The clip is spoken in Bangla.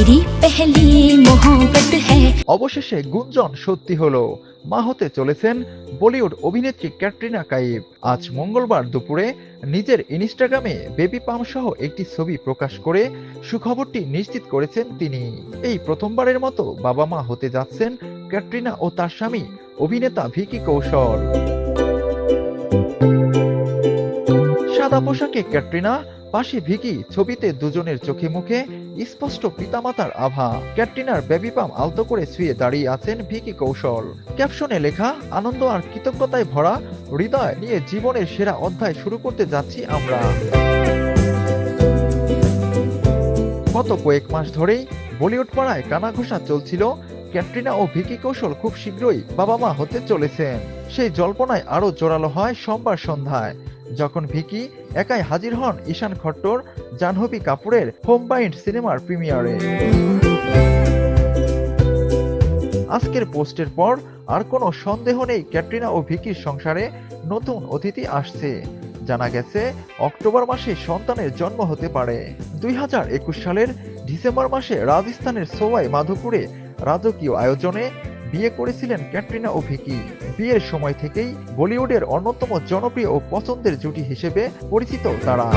मेरी पहली मोहब्बत है অবশেষে গুঞ্জন সত্যি হলো মা হতে চলেছেন বলিউড অভিনেত্রী ক্যাটরিনা কাইফ আজ মঙ্গলবার দুপুরে নিজের ইনস্টাগ্রামে বেবি পাম সহ একটি ছবি প্রকাশ করে সুখবরটি নিশ্চিত করেছেন তিনি এই প্রথমবারের মতো বাবা মা হতে যাচ্ছেন ক্যাটরিনা ও তার স্বামী অভিনেতা ভিকি কৌশল সাদা পোশাকে ক্যাটরিনা পাশে ভিকি ছবিতে দুজনের চোখে মুখে স্পষ্ট পিতামাতার আভা। ক্যাটরিনার বেবি পাম আলতো করে শুয়ে দাঁড়িয়ে আছেন ভিকি কৌশল। ক্যাপশনে লেখা, আনন্দ আর কৃতজ্ঞতায় ভরা, হৃদয় নিয়ে জীবনের সেরা অধ্যায় শুরু করতে যাচ্ছি আমরা। গত কয়েক মাস ধরেই বলিউড পাড়ায় কানাঘোষা চলছিল। ক্যাটরিনা ও ভিকি কৌশল খুব শীঘ্রই বাবা মা হতে চলেছেন। সেই জল্পনায় আরও জোরালো হয় সোমবার সন্ধ্যায়। যখন ভিকি একাই হাজির হন ঈশান খট্টর, জাহ্নবী কাপুরের হোম বাইন্ড সিনেমার প্রিমিয়ারে আজকের পোস্টের পর আর কোনো সন্দেহ নেই ক্যাটরিনা ও ভিকির সংসারে নতুন অতিথি আসছে। জানা গেছে, অক্টোবর মাসে সন্তানের জন্ম হতে পারে। দুই হাজার একুশ সালের ডিসেম্বর মাসে রাজস্থানের সোয়াই মাধোপুরে রাজকীয় আয়োজনে বিয়ে করেছিলেন ক্যাটরিনা ও ভিকি বিয়ের সময় থেকেই বলিউডের অন্যতম জনপ্রিয় ও পছন্দের জুটি হিসেবে পরিচিত তারা।